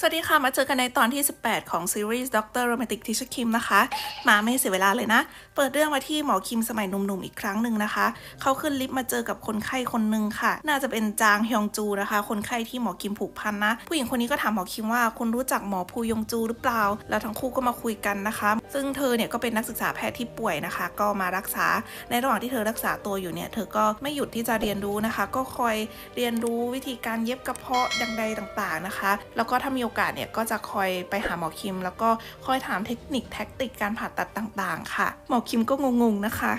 สวัสดีค่ะ มาเจอกันในตอนที่ 18 ของซีรีส์ด็อกเตอร์โรแมนติกทิชคิมนะคะ มาไม่เสียเวลาเลยนะ เปิดเรื่องมาที่หมอคิมสมัยหนุ่มๆอีกครั้งหนึ่งนะคะ เขาขึ้นลิฟต์มาเจอกับคนไข้คนหนึ่งค่ะ น่าจะเป็นจางฮยองจูนะคะ คนไข้ที่หมอคิมผูกพันนะ ผู้หญิงคนนี้ก็ถามหมอคิมว่าคุณรู้จักหมอภูยองจูหรือเปล่า แล้วทั้งคู่ก็มาคุยกันนะคะ ซึ่งเธอเนี่ยก็เป็นนักศึกษาแพทย์ที่ป่วยนะคะ ก็มารักษา ในระหว่างที่เธอรักษาตัวอยู่เนี่ย เธอก็ไม่หยุดที่จะเรียนรู้นะคะ ก็คอยเรียนรู้วิธีการเย็บกระเพาะดังใดต่างๆนะคะ แล้วก็ถ้ามีโอกาสเนี่ยก็จะคอยไปหาหมอคิม แล้วก็คอยถามเทคนิคแท็กติกการผ่าตัดต่างๆ ค่ะ หมอคิมก็งงๆนะคะ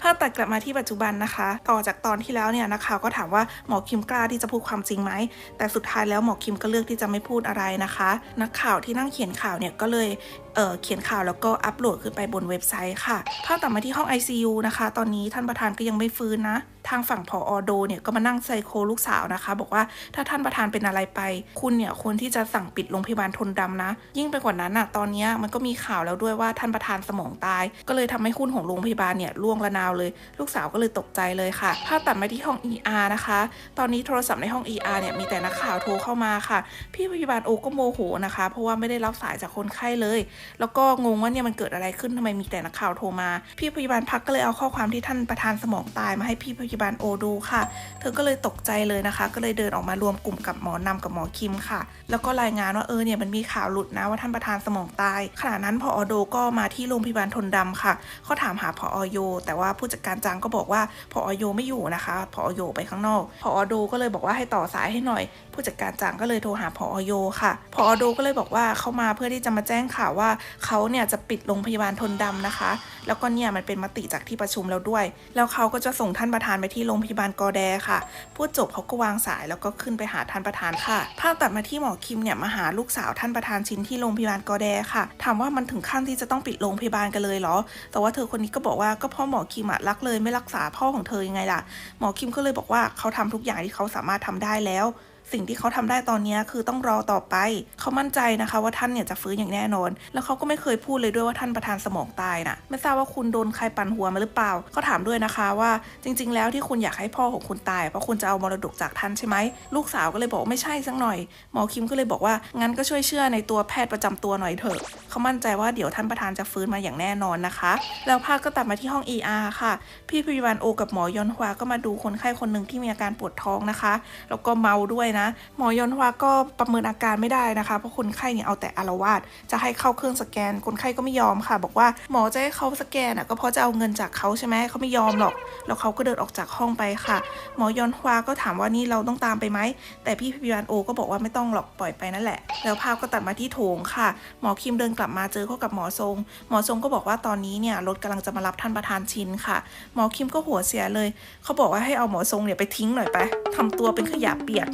ภาตัดกลับมาที่ปัจจุบันนะคะ ต่อจากตอนที่แล้วเนี่ยนะคะ ก็ถามว่าหมอคิมกล้าที่จะพูดความจริงไหมแต่สุดท้ายแล้วหมอคิมก็เลือกที่จะไม่พูดอะไรนะคะ นักข่าวที่นั่งเขียนข่าวเนี่ยก็เลย เเขียนข่าวแล้วก็อัปโหลดขึ้นไปบนเว็บไซต์ค่ะภาพตัดมาที่ห้อง ICU นะคะ ตอนนี้ท่านประธานก็ยังไม่ฟื้นนะ ทางฝั่งผอโดเนี่ยก็มานั่งไซโคลูกสาวนะคะ บอกว่าถ้าท่านประธานเป็นอะไรไป คุณเนี่ยควรที่จะสั่งปิดโรงพยาบาลทนดำนะ ยิ่งไปกว่านั้นอะตอนนี้มันก็มีข่าวแล้วด้วยว่าท่านประธานสมองตาย ก็เลยทำให้หุ้นของโรงพยาบาลเนี่ยร่วงระนาวเลย ลูกสาวก็เลยตกใจเลยค่ะภาพตัดมาที่ห้อง ER นะคะ ตอนนี้โทรศัพท์ในห้อง ER เนี่ยมีแต่นักข่าวโทรเข้ามาค่ะ พี่พยาบาลโอก็โมโหนะคะ เพราะว่าไม่ได้รับสายจากคนไข้เลยแล้วก็งงว่าเนี่ยมันเกิดอะไรขึ้นทำไมมีแต่นักข่าวโทรมา พี่พยาบาลพักก็เลยเอาข้อความที่ท่านประธานสมองตายมาให้พี่พยาบาลโอดูค่ะ เธอก็เลยตกใจเลยนะคะ ก็เลยเดินออกมารวมกลุ่มกับหมอนำกับหมอคิมค่ะ แล้วก็รายงานว่าเออเนี่ยมันมีข่าวหลุดนะว่าท่านประธานสมองตายขณะนั้นพอโดก็มาที่โรงพยาบาลทนดำค่ะเขาถามหาพออโย แต่ว่าผู้จัดการจังก็บอกว่าพออโยไม่อยู่นะคะพออโยไปข้างนอกพอโดก็เลยบอกว่าให้ต่อสายให้หน่อย ผู้จัดการจังก็เลยโทรหาพออโยค่ะพออโดก็เลยบอกว่าเขามาเพื่อที่จะมาแจ้งข่าวว่าเขาเนี่ยจะปิดโรงพยาบาลทนดำนะคะ แล้วก็เนี่ยมันเป็นมติจากที่ประชุมแล้วด้วย แล้วเขาก็จะส่งท่านประธานไปที่โรงพยาบาลกอแดค่ะ พูดจบเขาก็วางสายแล้วก็ขึ้นไปหาท่านประธานค่ะ ภาพตัดมาที่หมอคิมเนี่ยมาหาลูกสาวท่านประธานชินที่โรงพยาบาลกอแดค่ะ ถามว่ามันถึงขั้นที่จะต้องปิดโรงพยาบาลกันเลยเหรอ แต่ว่าเธอคนนี้ก็บอกว่าก็เพ่อหมอคิมอะรักเลยไม่รักษาพ่อของเธอยังไงล่ะ หมอคิมก็เลยบอกว่าเขาทำทุกอย่างที่เขาสามารถทำได้แล้ว สิ่งที่เขาทำได้ตอนนี้คือต้องรอต่อไป เขามั่นใจนะคะว่าท่านเนี่ยจะฟื้นอย่างแน่นอน แล้วเขาก็ไม่เคยพูดเลยด้วยว่าท่านประธานสมองตายนะไม่ทราบว่าคุณโดนใครปั่นหัวมาหรือเปล่าเขาถามด้วยนะคะว่าจริง ๆ แล้วที่คุณอยากให้พ่อของคุณตายเพราะคุณจะเอามรดกจากท่านใช่ไหมลูกสาวก็เลยบอกไม่ใช่สักหน่อย หมอคิมก็เลยบอกว่างั้นก็ช่วยเชื่อในตัวแพทย์ประจำตัวหน่อยเถอะเขามั่นใจว่าเดี๋ยวท่านประธานจะฟื้นมาอย่างแน่นอนนะคะ แล้วภาพก็ตัดมาที่ห้อง ER ค่ะ พี่พยาบาลโอกับหมอยอนฮวาก็มาดูคนไข้คนหนึ่งที่มีอาการปวดท้องนะคะแล้วก็เมาด้วยนะ หมอยอนฮวาก็ประเมินอาการไม่ได้นะคะ เพราะคนไข้เนี่ยเอาแต่อารวาสจะให้เข้าเครื่องสแกน คนไข้ก็ไม่ยอมค่ะ บอกว่าหมอจะให้เขาสแกนอะก็เพราะจะเอาเงินจากเขาใช่ไหมเขาไม่ยอมหรอก แล้วเขาก็เดินออกจากห้องไปค่ะ หมอยอนฮวาก็ถามว่านี่เราต้องตามไปไหม แต่พี่พยาบาลโอก็บอกว่าไม่ต้องหรอกปล่อยไปนั่นแหละ แล้วภาพก็ตัดมาที่โถงค่ะ หมอคิมเดินกลับมาเจอเข้ากับหมอทรง หมอทรงก็บอกว่าตอนนี้เนี่ยรถกำลังจะมารับท่านประธานชินค่ะ หมอคิมก็หัวเสียเลย เขาบอกว่าให้เอาหมอทรงเนี่ยไปทิ้งหน่อยไปทำตัวเป็นขยะเปียก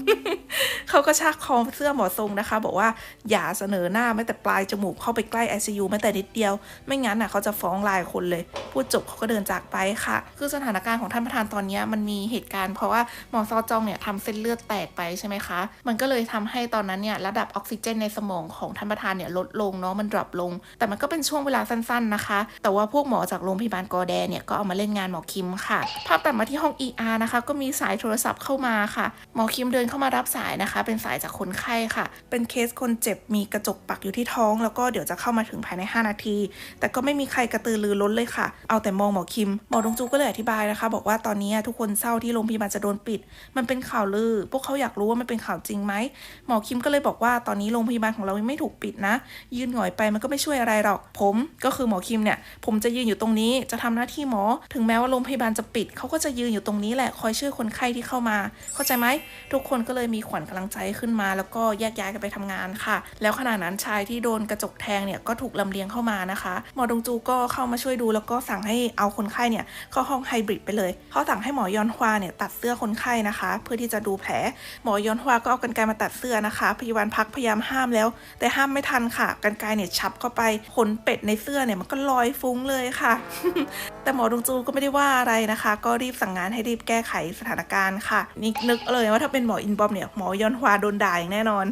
เขาก็ชากคอเสื้อหมอทรงนะคะ บอกว่าอย่าเสนอหน้าแม้แต่ปลายจมูกเข้าไปใกล้ ICU แม้แต่นิดเดียว ไม่งั้นน่ะเขาจะฟ้องลายคนเลย พูดจบเขาก็เดินจากไปค่ะ คือสถานการณ์ของท่านประธานตอนนี้มันมีเหตุการณ์ เพราะว่าหมอซอจองเนี่ยทำเส้นเลือดแตกไปใช่ไหมคะ มันก็เลยทำให้ตอนนั้นเนี่ยระดับออกซิเจนในสมองของท่านประธานเนี่ยลดลงเนาะมันดรอปลง แต่มันก็เป็นช่วงเวลาสั้นๆนะคะ แต่ว่าพวกหมอจากโรงพยาบาลกอแดเนี่ยก็เอามาเล่นงานหมอคิมค่ะภาพตัดมาที่ห้อง ER นะคะ ก็มีสายโทรศัพท์เข้ามาค่ะ หมอคิมเดินเข้ามารับสายนะคะ เป็นสายจากคนไข้ค่ะ เป็นเคสคนเจ็บมีกระจกปักอยู่ที่ท้อง แล้วก็เดี๋ยวจะเข้ามาถึงภายใน 5 นาที แต่ก็ไม่มีใครกระตือรือร้นเลยค่ะ เอาแต่มองหมอคิม หมอดงจูก็เลยอธิบายนะคะ บอกว่าตอนนี้ทุกคนเศร้าที่โรงพยาบาลจะโดนปิด มันเป็นข่าวลือ พวกเขาอยากรู้ว่ามันเป็นข่าวจริงไหม หมอคิมก็เลยบอกว่าตอนนี้โรงพยาบาลของเรายังไม่ถูกปิดนะ ยืนหงอยไปมันก็ไม่ช่วยอะไรหรอก ผมก็คือหมอคิมเนี่ย ผมจะยืนอยู่ตรงนี้ จะทำหน้าที่หมอ ถึงแม้ว่าโรงพยาบาลจะปิด เขาก็จะยืนอยู่ตรงนี้แหละ คอยช่วยคนไข้ที่เข้ามา เข้าใจไหม ทุกคนก็เลยมีขวัญกำลังใจขึ้นมา แล้วก็แยกย้ายกันไปทำงานค่ะ แล้วขณะนั้นชายที่โดนกระจกแทงเนี่ยก็ถูกลำเลียงเข้ามานะคะ หมอดงจูก็เข้ามาช่วยดู แล้วก็สั่งให้เอาคนไข้เนี่ยเข้าห้องไฮบริดไปเลยเขาสั่งให้หมอยอนฮวาเนี่ยตัดเสื้อคนไข้นะคะ เพื่อที่จะดูแผล หมอยอนฮวาก็เอากันไกรมาตัดเสื้อนะคะ พยาบาลพักพยายามห้ามแล้ว แต่ห้ามไม่ทันค่ะ กันไกรเนี่ยฉับเข้าไปขนเป็ดในเสื้อเนี่ยมันก็ลอยฟุ้งเลยค่ะ แต่หมอดงจูก็ไม่ได้ว่าอะไรนะคะ ก็รีบสั่งงานให้รีบแก้ไขสถานการณ์ค่ะนี่นึกเลยว่าถ้าเป็นหมออินบอมเนี่ยหมอยอนฮวาโดนด่าอย่างแน่นอน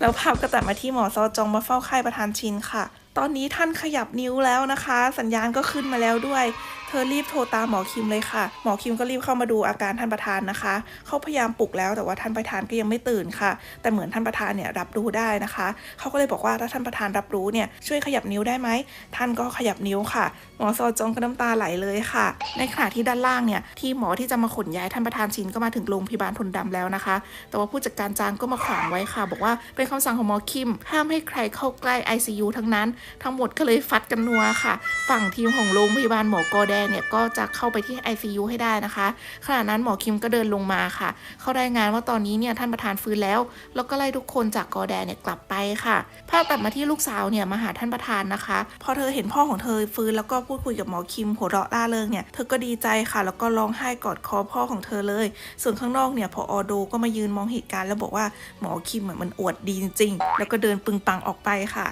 แล้วภาพก็ตัดมาที่หมอซอจองมาเฝ้าไข้ประธานชินค่ะ ตอนนี้ท่านขยับนิ้วแล้วนะคะ สัญญาณก็ขึ้นมาแล้วด้วย เธอรีบโทรตามหมอคิมเลยค่ะ หมอคิมก็รีบเข้ามาดูอาการท่านประธานนะคะ เขาพยายามปลุกแล้วแต่ว่าท่านประธานก็ยังไม่ตื่นค่ะ แต่เหมือนท่านประธานเนี่ยรับรู้ได้นะคะ เขาก็เลยบอกว่าถ้าท่านประธานรับรู้เนี่ยช่วยขยับนิ้วได้ไหม ท่านก็ขยับนิ้วค่ะ หมอซอจงก็น้ำตาไหลเลยค่ะ ในขณะที่ด้านล่างเนี่ยที่หมอที่จะมาขนย้ายท่านประธานชินก็มาถึงโรงพยาบาลทนดำแล้วนะคะ แต่ว่าผู้จัดการจางก็มาขวางไว้ค่ะ บอกว่าเป็นคำสั่งของหมอคิม ห้ามให้ใครเข้าใกล้ ICU ทั้งนั้น ทั้งหมดก็เลยฟัดกันนัวค่ะ ฝั่งทีมของโรงพยาบาลหมอกอแดงเนี่ยก็จะเข้าไปที่ ICU ให้ได้นะคะขณะนั้นหมอคิมก็เดินลงมาค่ะ เขารายงานว่าตอนนี้เนี่ยท่านประธานฟื้นแล้ว แล้วก็ไล่ทุกคนจากกอแดนเนี่ยกลับไปค่ะภาพตัดมาที่ลูกสาวเนี่ยมาหาท่านประธานนะคะ พอเธอเห็นพ่อของเธอฟื้นแล้วก็พูดคุยกับหมอคิมหัวเราะร่าเริงเนี่ยเธอก็ดีใจค่ะ แล้วก็ร้องไห้กอดคอพ่อของเธอเลย ส่วนข้างนอกเนี่ยพออโดก็มายืนมองเหตุการณ์แล้วบอกว่าหมอคิมอะมันอวดดีจริงๆแล้วก็เดินปึงปังออกไปค่ะ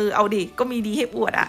ออเอาดิก็มีดีให้อวดอะ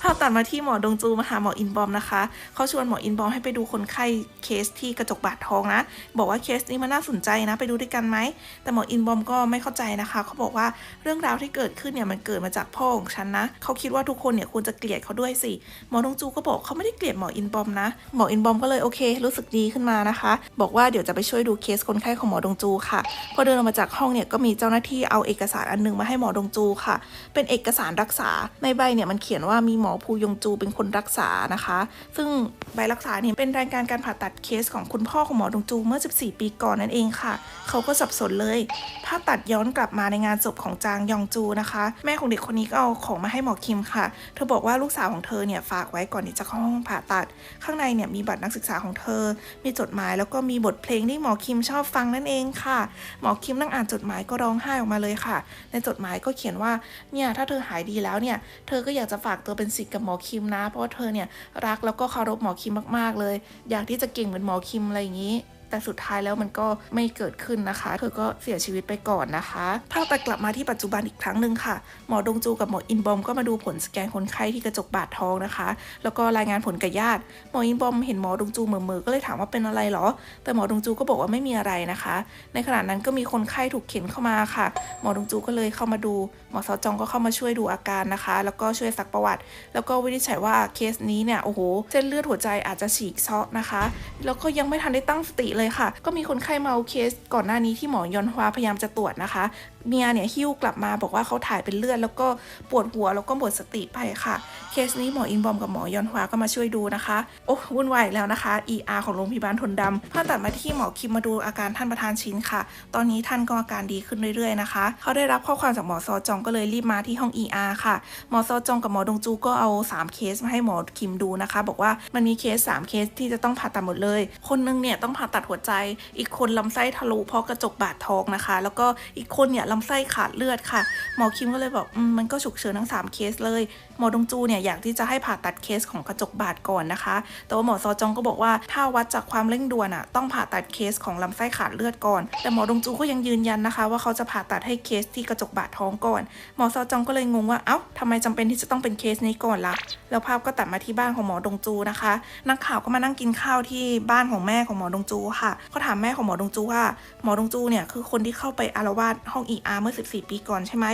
ภาพตัดมาที่หมอดงจูมาหาหมออินบอมนะคะเขาชวนหมออินบอมให้ไปดูคนไข้เคสที่กระจกบาดทองนะ บอกว่าเคสนี้มันน่าสนใจนะ ไปดูด้วยกันไหม แต่หมออินบอมก็ไม่เข้าใจนะคะเขาบอกว่าเรื่องราวที่เกิดขึ้นเนี่ยมันเกิดมาจากพ่อของฉันนะเขาคิดว่าทุกคนเนี่ยควรจะเกลียดเขาด้วยสิหมอดงจูก็บอกเขาไม่ได้เกลียดหมออินบอมนะหมออินบอมก็เลยโอเค รู้สึกดีขึ้นมานะคะ บอกว่าเดี๋ยวจะไปช่วยดูเคสคนไข้ของหมอดงจูค่ะ พอเดินออกมาจากห้องเนี่ยก็มีเจ้าหน้าที่เอาเอกสารอันหนึงมาให้หมอดงจูค่ะ เป็นเอกสารรักษา ในใบเนี่ยมันเขียนว่ามีหมอภูยงจูเป็นคนรักษานะคะ ซึ่งใบรักษาเนี่ยเป็นรายการการผ่าตัดเคสของคุณพ่อของหมอดงจูเมื่อ 14 ปีก่อนนั่นเองค่ะ เขาก็สับสนเลยภาพตัดย้อนกลับมาในงานศพของจางยองจูนะคะ แม่ของเด็กคนนี้ก็เอาของมาให้หมอคิมค่ะ เธอบอกว่าลูกสาวของเธอเนี่ยฝากไว้ก่อนที่จะเข้าห้องผ่าตัด ข้างในเนี่ยมีบัตรนักศึกษาของเธอ มีจดหมายแล้วก็มีบทเพลงที่หมอคิมชอบฟังนั่นเองค่ะ หมอคิมนั่งอ่านจดหมายก็ร้องไห้ออกมาเลยค่ะ ในจดหมายก็เขียนว่าเนี่ยถ้าเธธอหายดีแล้วเนี่ย เธอก็อยากจะฝากตัวเป็นศิษย์กับหมอคิมนะ เพราะว่าเธอเนี่ยรักแล้วก็เคารพหมอคิมมากๆเลย อยากที่จะเก่งเหมือนหมอคิมอะไรอย่างนี้ แต่สุดท้ายแล้วมันก็ไม่เกิดขึ้นนะคะ เธอก็เสียชีวิตไปก่อนนะคะภาพตัดกลับมาที่ปัจจุบันอีกครั้งหนึ่งค่ะ หมอดงจูกับหมออินบอมก็มาดูผลสแกนคนไข้ที่กระจกบาดทองนะคะ แล้วก็รายงานผลกับญาติ หมออินบอมเห็นหมอดงจูเหม่อๆก็เลยถามว่าเป็นอะไรเหรอ แต่หมอดงจูก็บอกว่าไม่มีอะไรนะคะ ในขณะนั้นก็มีคนไข้ถูกเข็นเข้ามาค่ะ หมอดงจูก็เลยเข้ามาดู หมอซอจองก็เข้ามาช่วยดูอาการนะคะ แล้วก็ช่วยซักประวัติ แล้วก็วินิจฉัยว่าเคสนี้เนี่ยโอ้โหเส้นเลือดหัวใจอาจจะฉีกเซาะนะคะ แล้วก็ยังไม่ทันได้ตั้งสติเลยค่ะ ก็มีคนไข้มาเอาเคสก่อนหน้านี้ที่หมอยอนฮวาพยายามจะตรวจนะคะเมียเนี่ยหิ้วกลับมาบอกว่าเขาถ่ายเป็นเลือดแล้วก็ปวดหัวแล้วก็หมดสติไปค่ะ เคสนี้หมออินบอมกับหมอยอนฮวาก็มาช่วยดูนะคะ โอ้วุ่นวายแล้วนะคะ ER ของโรงพยาบาลทนดำภาพตัดมาที่หมอคิมมาดูอาการท่านประธานชินค่ะ ตอนนี้ท่านก็อาการดีขึ้นเรื่อยๆนะคะ เขาได้รับข้อความจากหมอซอจองก็เลยรีบมาที่ห้อง ER ค่ะ หมอซอจองกับหมอดงจูก็เอา 3 เคสมาให้หมอคิมดูนะคะ บอกว่ามันมีเคส 3 เคสที่จะต้องผ่าตัดหมดเลย คนนึงเนี่ยต้องผ่าตัดหัวใจ อีกคนลำไส้ทะลุเพราะกระจกบาดท้องนะคะ แล้วก็อีกคนเนี่ยลำไส้ขาดเลือดค่ะ หมอคิมก็เลยบอกมันก็ฉุกเฉินทั้ง 3 เคสเลย หมอดงจูเนี่ยอยากที่จะให้ผ่าตัดเคสของกระจกบาดก่อนนะคะ แต่ว่าหมอซอจองก็บอกว่าถ้าวัดจากความเร่งด่วนอะต้องผ่าตัดเคสของลำไส้ขาดเลือดก่อน แต่หมอดงจูก็ยังยืนยันนะคะ ว่าเขาจะผ่าตัดให้เคสที่กระจกบาดท้องก่อน หมอซอจองก็เลยงงว่าเอ้าทำไมจำเป็นที่จะต้องเป็นเคสนี้ก่อนล่ะแล้วภาพก็ตัดมาที่บ้านของหมอดงจูนะคะ นักข่าวก็มานั่งกินข้าวที่บ้านของแม่ของหมอดงจูค่ะเขาถามแม่ของหมอดงจูว่า หมอดงจูเนี่ยคือคนที่เข้าไปอารวาสห้อง ER เมื่อ 14 ปีก่อนใช่ไหม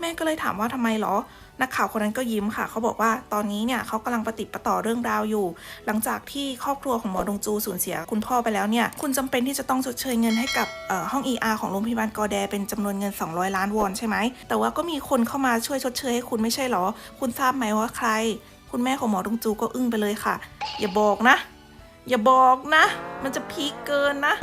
แม่ก็เลยถามว่าทำไมหรอ นักข่าวคนนั้นก็ยิ้มค่ะ เขาบอกว่าตอนนี้เนี่ยเขากำลังปฏิประต่อเรื่องราวอยู่ หลังจากที่ครอบครัวของหมอดงจูสูญเสียคุณพ่อไปแล้วเนี่ย คุณจำเป็นที่จะต้องชดเชยเงินให้กับเอ่อห้อง ER ของโรงพยาบาลกอแดเป็นจำนวนเงิน 200 ล้านวอนใช่ไหม แต่ว่าก็มีคนเข้ามาช่วยชดเชยให้คุณไม่ใช่หรอ คุณทราบไหมว่าใคร คุณแม่ของหมอดงจูก็อึ้งไปเลยค่ะ อย่าบอกนะ อย่าบอกนะ มันจะพีคเกินนะ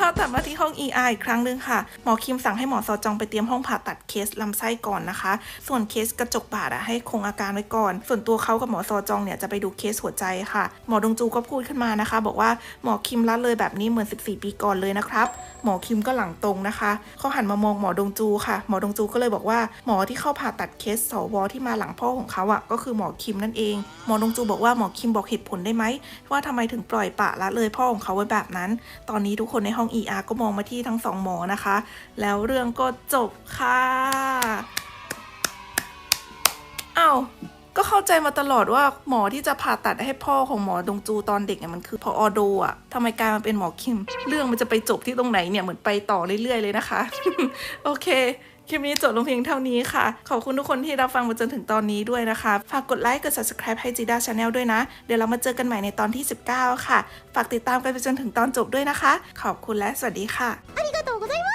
ภาพตัดมาที่ห้อง ER อีกครั้งหนึ่งค่ะ หมอคิมสั่งให้หมอซอจองไปเตรียมห้องผ่าตัดเคสลำไส้ก่อนนะคะ ส่วนเคสกระจกบาดอะให้คงอาการไว้ก่อน ส่วนตัวเขากับหมอซอจองเนี่ยจะไปดูเคสหัวใจค่ะ หมอดงจูก็พูดขึ้นมานะคะ บอกว่าหมอคิมละเลยแบบนี้เหมือน 14 ปีก่อนเลยนะครับหมอคิมก็หลังตรงนะคะเขาหันมามองหมอดงจูค่ะ หมอดงจูก็เลยบอกว่าหมอที่เข้าผ่าตัดเคสสวที่มาหลังพ่อของเขาอะก็คือหมอคิมนั่นเอง หมอดงจูบอกว่าหมอคิมบอกเหตุผลได้ไหมว่าทำไมถึงปล่อยปะละเลยพ่อของเขาไว้แบบนั้น ตอนนี้ทุกคนในห้อง ER ก็มองมาที่ทั้งสองหมอนะคะ แล้วเรื่องก็จบค่ะอ้าวก็เข้าใจมาตลอดว่าหมอที่จะผ่าตัดให้พ่อของหมอดงจูตอนเด็กเนี่ยมันคือพออโดอะทำไมกลายมาเป็นหมอคิม เรื่องมันจะไปจบที่ตรงไหนเนี่ยเหมือนไปต่อเรื่อยๆเลยนะคะ โอเค คลิปนี้จบลงเพียงเท่านี้ค่ะ ขอบคุณทุกคนที่รับฟังมาจนถึงตอนนี้ด้วยนะคะ ฝากกดไลค์ กด subscribe ให้จีด้าชาแนลด้วยนะ เดี๋ยวเรามาเจอกันใหม่ในตอนที่ 19 ค่ะ ฝากติดตามกันไปจนถึงตอนจบด้วยนะคะ ขอบคุณและสวัสดีค่ะ ありがとうございます